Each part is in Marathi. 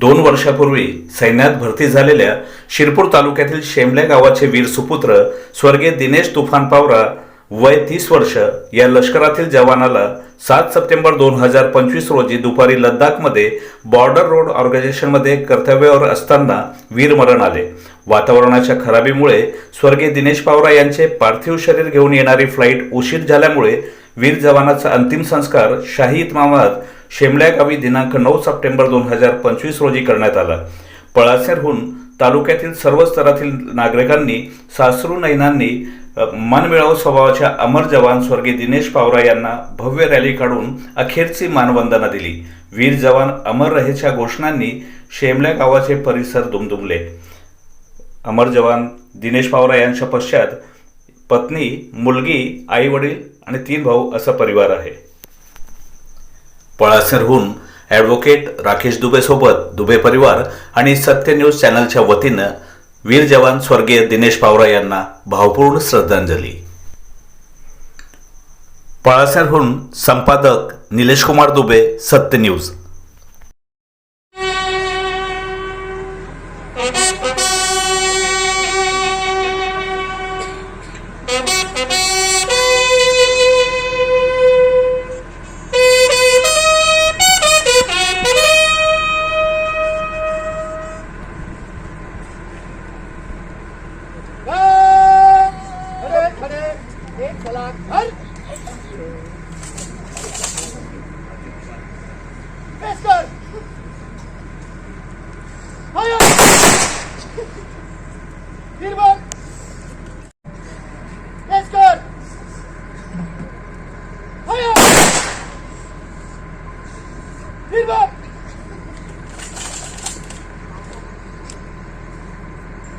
दोन वर्षापूर्वी सैन्यात भरती झालेल्या शिरपूर तालुक्यातील शेमल्या गावाचे वीर सुपुत्र स्वर्गीय दिनेश तुफान पावरा वय तीस वर्ष या लष्करातील जवानाला सात सप्टेंबर दोन हजार पंचवीस रोजी दुपारी लद्दाखमध्ये बॉर्डर रोड ऑर्गनायझेशनमध्ये कर्तव्यावर असताना वीरमरण आले. वातावरणाच्या खराबीमुळे स्वर्गीय दिनेश पावरा यांचे पार्थिव शरीर घेऊन येणारी फ्लाईट उशीर झाल्यामुळे वीर जवानाचा अंतिम संस्कार शाही इतमामात शेमल्या गावी दिनांक नऊ सप्टेंबर दोन हजार पंचवीस रोजी करण्यात आला. पळासेरहून तालुक्यातील सर्व स्तरातील नागरिकांनी सासरू नैनांनी अ, मनमिळावू स्वभावाच्या अमर जवान स्वर्गीय दिनेश पावरा यांना भव्य रॅली काढून अखेरची मानवंदना दिली. वीर जवान अमर रहेच्या घोषणांनी शेमल्या गावाचे परिसर दुमदुमले. अमर जवान दिनेश पावरा यांच्या पश्चात पत्नी मुलगी आई वडील आणि तीन भाऊ असा परिवार आहे. पळासरहून ॲडव्होकेट राकेश दुबेसोबत दुबे परिवार आणि सत्य न्यूज चॅनलच्या वतीनं वीर जवान स्वर्गीय दिनेश पावरा यांना भावपूर्ण श्रद्धांजली. पळासरहून संपादक निलेश कुमार दुबे सत्य news. Bilmem.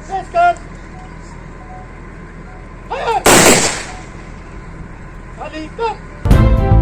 Ses kaç. Hayır. Ali İkbal.